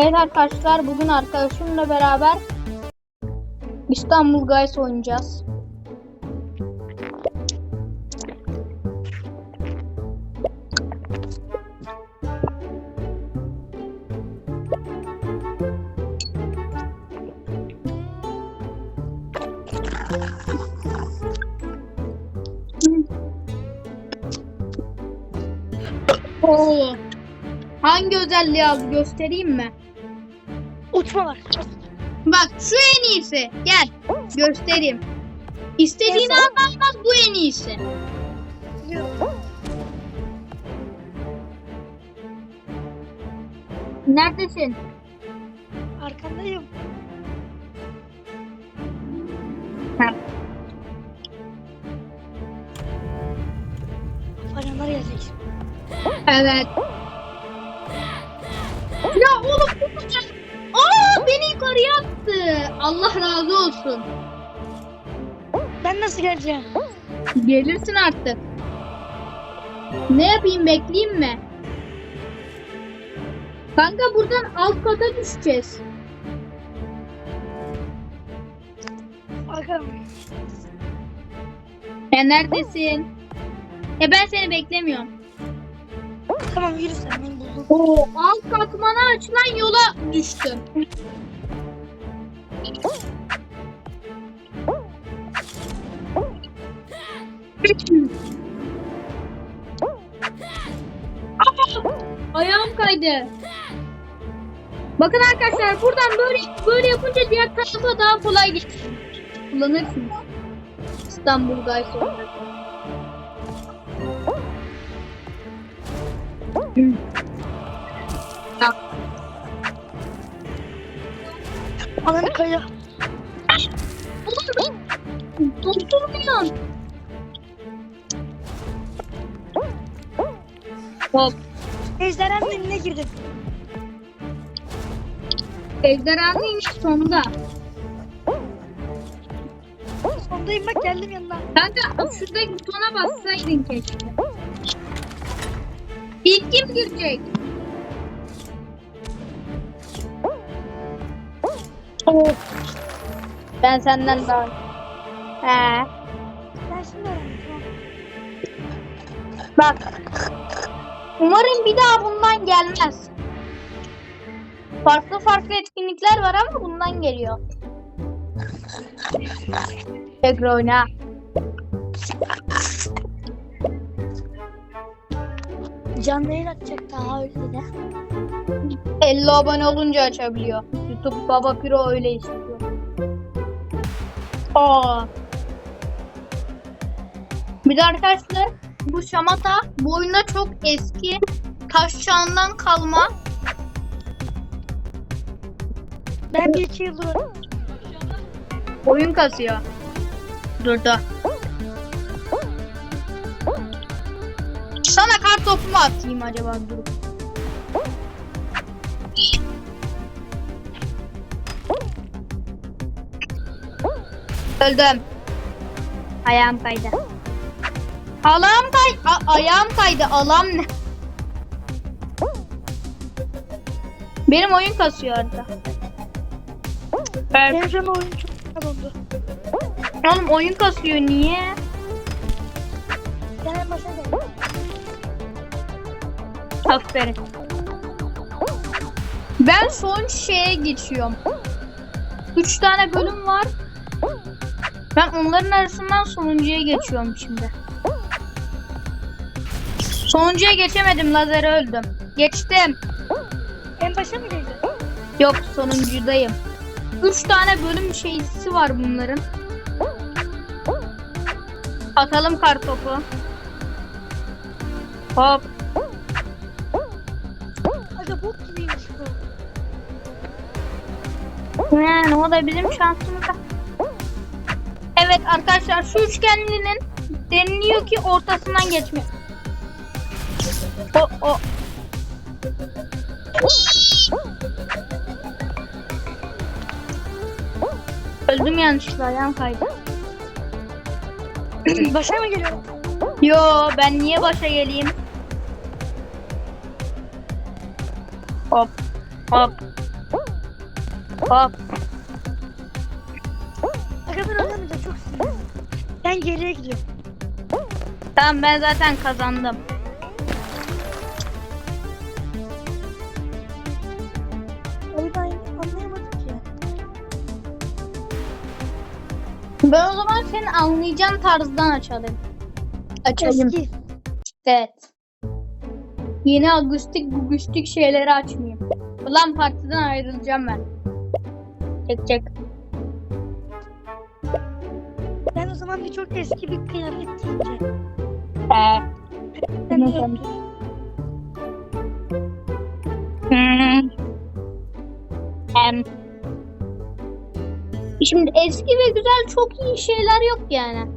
Evet arkadaşlar bugün arkadaşımla beraber İstanbul Guys oynayacağız. Hangi özelliği aldı göstereyim mi? Uçma var. Bak şu en iyisi. Gel göstereyim. İstediğini Nasıl? al almaz bu en iyisi. Neredesin? Arkandayım. Ha. Afacanlar gelecek. Evet. Allah razı olsun. Ben nasıl geleceğim? Gelirsin artık. Ne yapayım bekleyeyim mi? Kanka buradan alt kata düşeceğiz. Arkam. Ya neredesin? Ya ben seni beklemiyorum. Tamam yürü sen ben buldum. Oo, alt katmana açılan yola düştüm. Aa, Ayağım kaydı. Bakın arkadaşlar buradan böyle böyle yapınca diğer tarafa daha kolay geçiyor. Kullanırsınız. İstanbul Guys. Ya, Ananı kaya. Dondurmuyorsun. Hop. Ejderhanın eline girdim. Ejderhanın sonunda. Sondayım bak geldim yanına. Kanka şuradaki butona bassaydın keşke. İlk kim girecek? Of. Ben senden daha... He. Ben şimdi öğrendim. Bak. Umarım bir daha bundan gelmez. Farklı farklı etkinlikler var ama bundan geliyor. Tekrar oyna. Canlı yayın açacak daha öyle de. 50 abone olunca açabiliyor. YouTube Baba Piro öyle istiyor. Aa. Bir de arkadaşlar bu şamata bu oyunda çok eski taş çağından kalma. Ben iki yıldır Oyun kasıyor. Durdu. Sana kart topu mu atayım acaba durup? Öldüm. Ayağım kaydı. Alam kay A- ayağım kaydı. Alam ne? Benim oyun kasıyor orada. Evet. benim oyun çok dondu. Oğlum oyun kasıyor niye? En başa geldim. Aferin. Ben son şeye geçiyorum. Üç tane bölüm var. Ben onların arasından sonuncuya geçiyorum şimdi. Sonuncuya geçemedim. Lazere öldüm. Geçtim. En başa mı geldin? Yok sonuncudayım. Üç tane bölüm şeysi var bunların. Atalım kartopu. Hop. Aga bok gibiymiş bu. Yani o da bizim şansımıza. Evet arkadaşlar şu üçgenlinin deniliyor ki ortasından geçme. O o. Öldüm yanlışlıkla ayağım kaydı. başa mı geliyorum? Yo ben niye başa geleyim? Hop hop Hop. Aga ben oynamayacağım çok sinirliyim. Ben geriye gidiyorum. Tamam ben zaten kazandım. Ben o zaman senin anlayacağın tarzdan açalım. Açayım. Eski. Evet. Yeni agustik gugustik şeyleri açmayayım. Ulan partiden ayrılacağım ben. Çek çek. Ben o zaman bir çok eski bir kıyafet giyeceğim. He. Ben yoktur. Hmm. Em. Şimdi eski ve güzel çok iyi şeyler yok yani.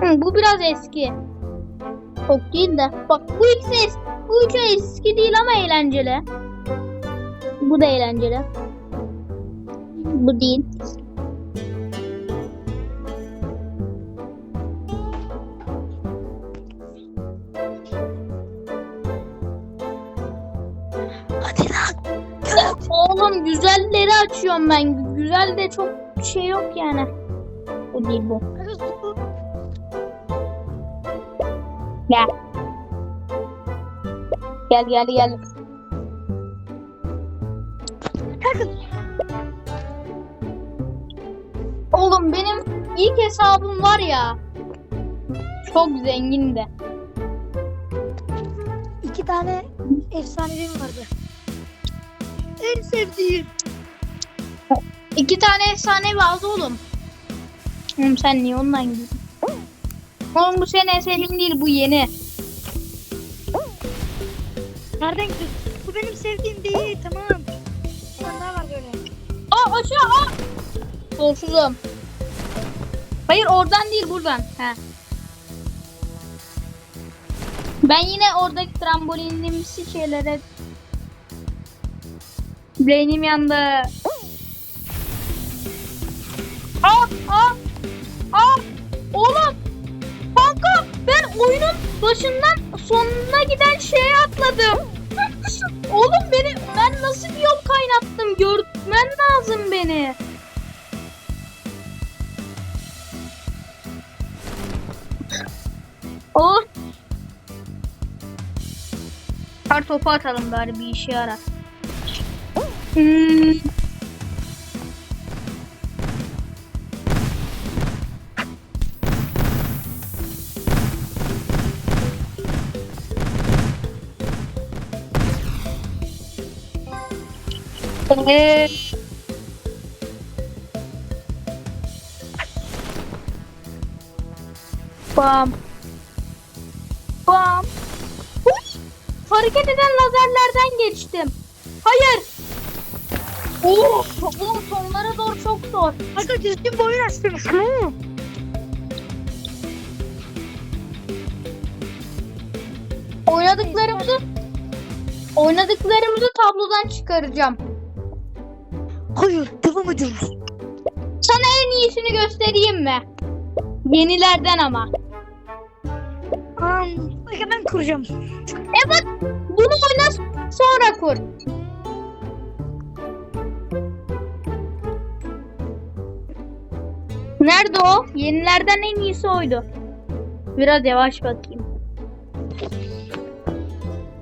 Hı, bu biraz eski. Çok değil de. Bak bu ikisi eski. Bu üçü eski değil ama eğlenceli. Bu da eğlenceli. Bu değil. Oğlum güzelleri açıyorum ben. Güzel de çok şey yok yani. Bu değil bu. Gel. Gel gel gel. Kanka Oğlum benim ilk hesabım var ya. Çok zengindi. iki tane efsanevim vardı. En sevdiğim. İki tane efsane bazı oğlum. Oğlum sen niye ondan gidiyorsun? Oğlum bu senin en sevdiğin değil bu yeni. Nereden gidiyorsun? Bu benim sevdiğim değil tamam. Bir tane daha var böyle. Aa aşağı aa. Solsuzum. Hayır oradan değil buradan. He. Ben yine oradaki trambolinimsi şeylere Beynim yandı. Aa, aa, aa, oğlum, kanka ben oyunun başından sonuna giden şeye atladım. oğlum beni, ben nasıl bir yol kaynattım görmen lazım beni. Oh. Kar topu atalım bari bir işe yarar. Hmm. Ee, Bam. Bam. Hareket eden lazerlerden geçtim. Hayır. Oo, oğlum sonlara doğru çok zor. Aga düzgün bir oyun açtınız. Hı. Oynadıklarımızı oynadıklarımızı tablodan çıkaracağım. Hayır devam ediyoruz. Sana en iyisini göstereyim mi? Yenilerden ama. Am, aga ben kuracağım. Evet, bunu oyna sonra kur. Nerede o? Yenilerden en iyisi oydu. Biraz yavaş bakayım.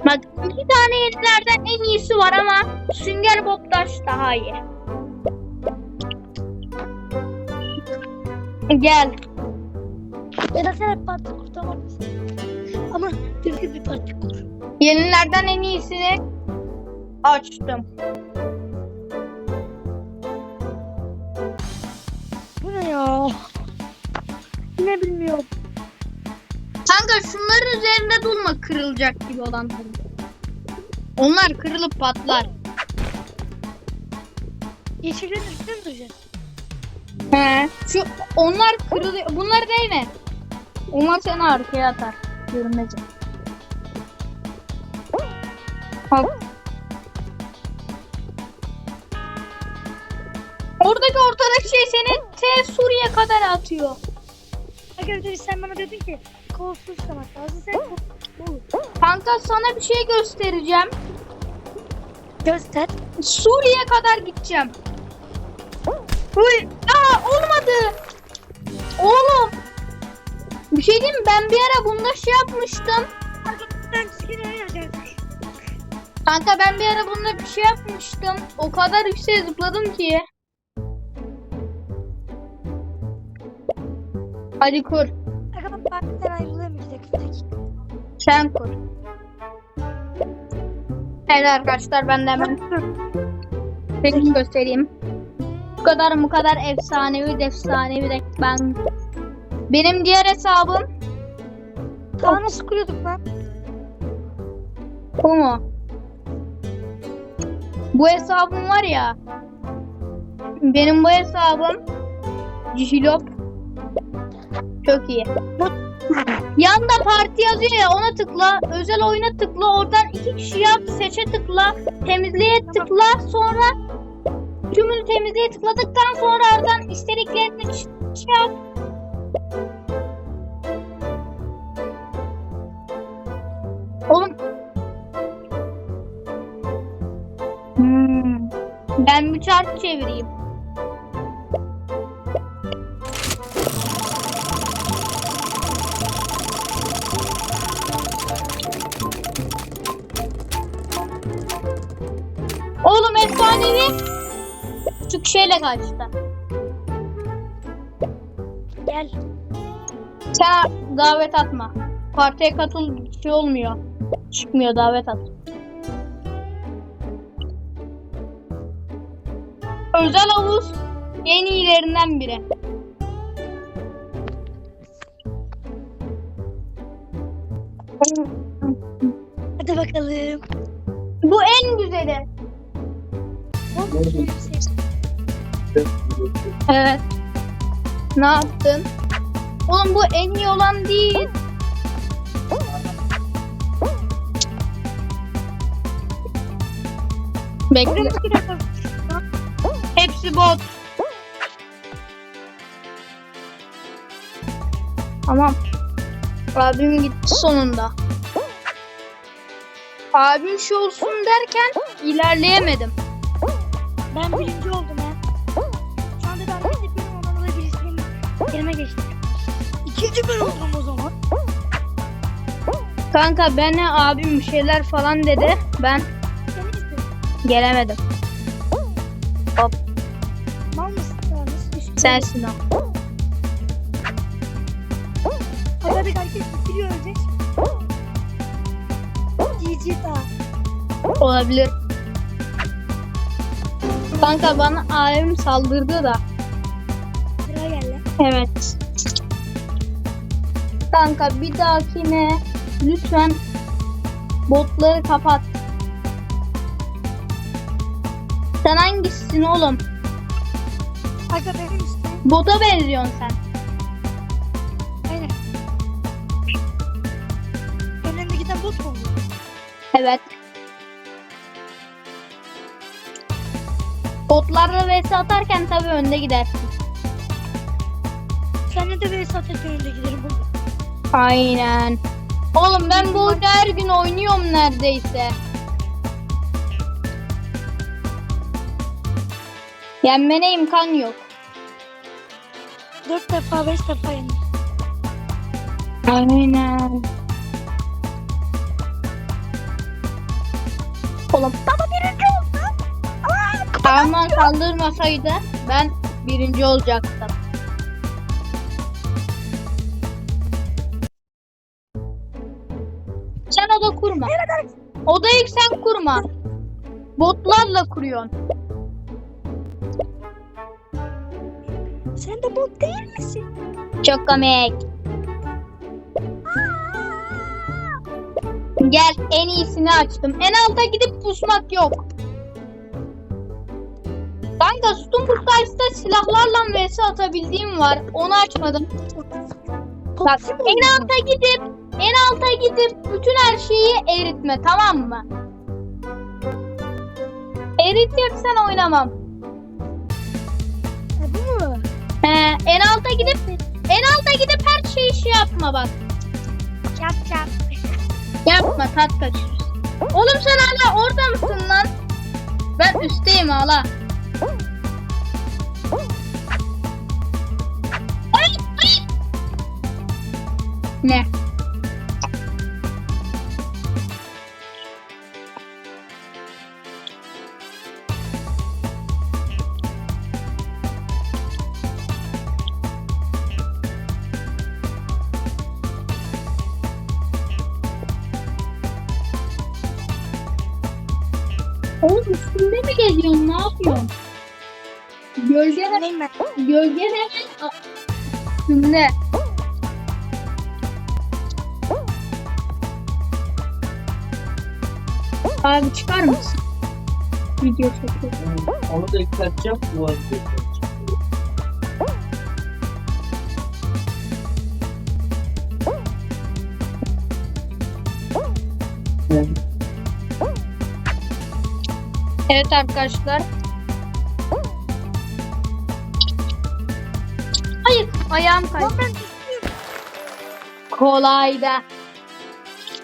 Bak iki tane yenilerden en iyisi var ama Sünger Bob'taş daha iyi. Gel. Ya da sen hep parti kur tamam mı? Ama düzgün bir parti kur. Yenilerden en iyisini açtım. Ya? Ne bilmiyorum. Kanka şunların üzerinde durma kırılacak gibi olan. Onlar kırılıp patlar. Yeşillerin üstüne mi duracağız? He. Şu onlar kırılıyor. Bunlar değil mi? Onlar seni arkaya atar. Görünmez. Hop. Oradaki ortadaki şey seni T Suriye kadar atıyor. De sen bana dedin ki kolsuz sanat lazım. Sen. Kanka sana bir şey göstereceğim. Göster. Suriye'ye kadar gideceğim. Uy, aa olmadı. Oğlum. Bir şey diyeyim mi? Ben bir ara bunda şey yapmıştım. Yazarım. Kanka ben bir ara bunda bir şey yapmıştım. O kadar yükseğe zıpladım ki. Hadi kur. Arkadaşlar partiden ayrılamayacak. Bir dakika. Sen kur. Evet arkadaşlar ben de hemen resim göstereyim. Bu kadar bu kadar efsanevi efsanevi de ben benim diğer hesabım Daha nasıl kuruyorduk lan? bu mu? Bu hesabım var ya. Benim bu hesabım Jilop çok iyi. Yanda parti yazıyor ya ona tıkla. Özel oyuna tıkla. Oradan iki kişi yap. Seçe tıkla. Temizliğe tıkla. Sonra tümünü temizliğe tıkladıktan sonra oradan istediklerini ç- şey. Oğlum. Hmm. Ben bir çark çevireyim. Efsanevi küçük şeyle kaçtı. Gel. Sen davet atma. Partiye katıl şey olmuyor. Çıkmıyor davet at. Özel havuz en iyilerinden biri. Hadi bakalım. Bu en güzeli. Evet. Ne yaptın? Oğlum bu en iyi olan değil. Bekle. Hepsi bot. Tamam. Abim gitti sonunda. Abim şu olsun derken ilerleyemedim. Ben birinci oldum ya. Şu anda ben de yapıyorum ama da birisi benim yerime geçti. İkinci ben oldum o zaman. Kanka bana abim bir şeyler falan dedi. Ben gelemedim. Hop Mal mısın düştün? sensin o. Hadi hadi herkes bitiriyor önce. GG daha. Olabilir. Kanka bana abim saldırdı da. Sıra geldi. Evet. Kanka bir dahakine lütfen botları kapat. Sen hangisisin oğlum? Aga benim işte. Bota benziyorsun sen. Botlarla vs atarken tabii önde gidersin. Sen de böyle satış önünde giderim. Aynen. Oğlum ben bu oyunu her gün oynuyorum neredeyse. Yenmene imkan yok. Dört defa beş defa yendim. Aynen. Oğlum Baba oldum. Kahraman saldırmasaydı ben birinci olacaktım. Sen oda kurma. Odayı sen kurma. Botlarla kuruyorsun. Sen de bot değil misin? Çok komik. Gel en iyisini açtım. En alta gidip pusmak yok. Kanka Stun Pustays'ta silahlarla vs atabildiğim var. Onu açmadım. Bak en alta gidip en alta gidip bütün her şeyi eritme tamam mı? Eritirsen oynamam. Bu mu? He, en alta gidip en alta gidip her şeyi şey yapma bak. Çap çap. Yapma tat kaçırırsın. Oğlum sen hala orada mısın lan? Ben üstteyim hala. Ne? Oğlum üstünde mi geziyorsun? Ne yapıyorsun? Gölge ben? gölge a- üstünde. Abi çıkar mısın? Video çekiyorum. Onu da yükselteceğim. Bu arada Evet arkadaşlar. Hayır ayağım kaydı. Kolay da.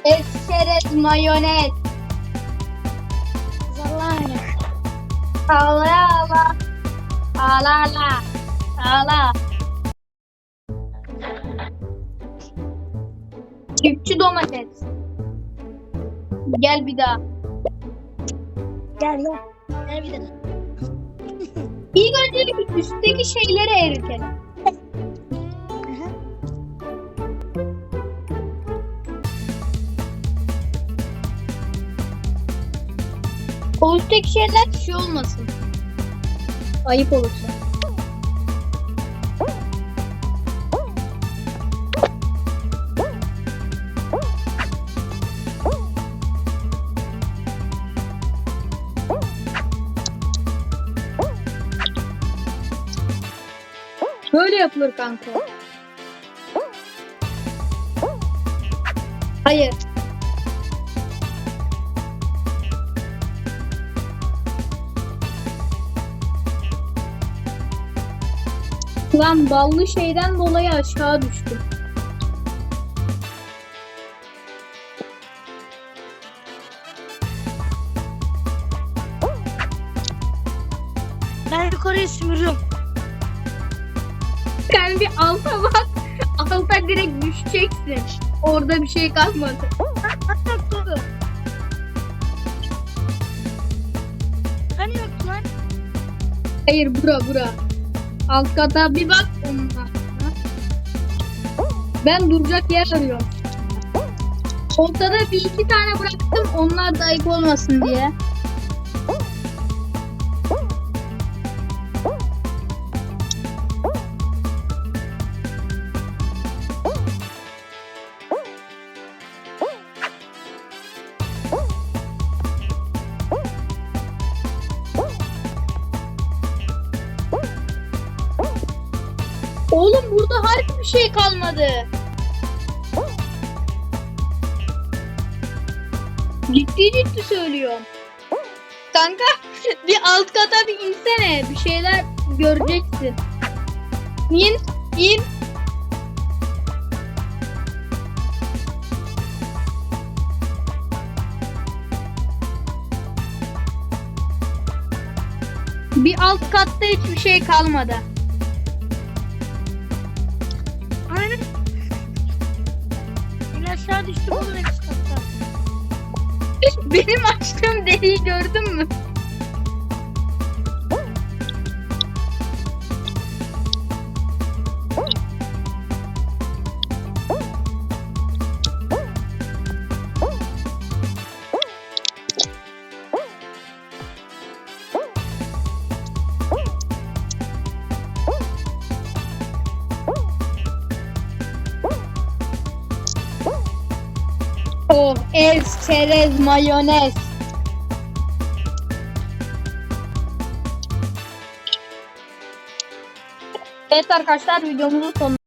Esçerez mayonez. Ağla ağla. Ağla ağla. Ağla. Çiftçi domates. Gel bir daha. Gel gel. Gel bir de. İlk önce üstteki şeyleri eritelim. Üstteki şeyler şey olmasın. Ayıp olursa. Böyle yapılır kanka. Hayır. Lan ballı şeyden dolayı aşağı düştüm. Ben yukarıya sümürüyorum. Sen bir alta bak. Alta direkt düşeceksin. Orada bir şey kalmadı. Hani yoktu lan? Hayır bura bura. Alt kata bir bak onunla. Ben duracak yer arıyorum. Ortada bir iki tane bıraktım onlar da ayıp olmasın diye. Kalmadı. Ciddi ciddi söylüyorum. Kanka bir alt kata bir insene. Bir şeyler göreceksin. İn, in. Bir alt katta hiçbir şey kalmadı. Aşağı en üst kattan. Benim açtığım deliği gördün mü? Oh, ez, çerez, mayonez. Evet arkadaşlar videomuzun sonuna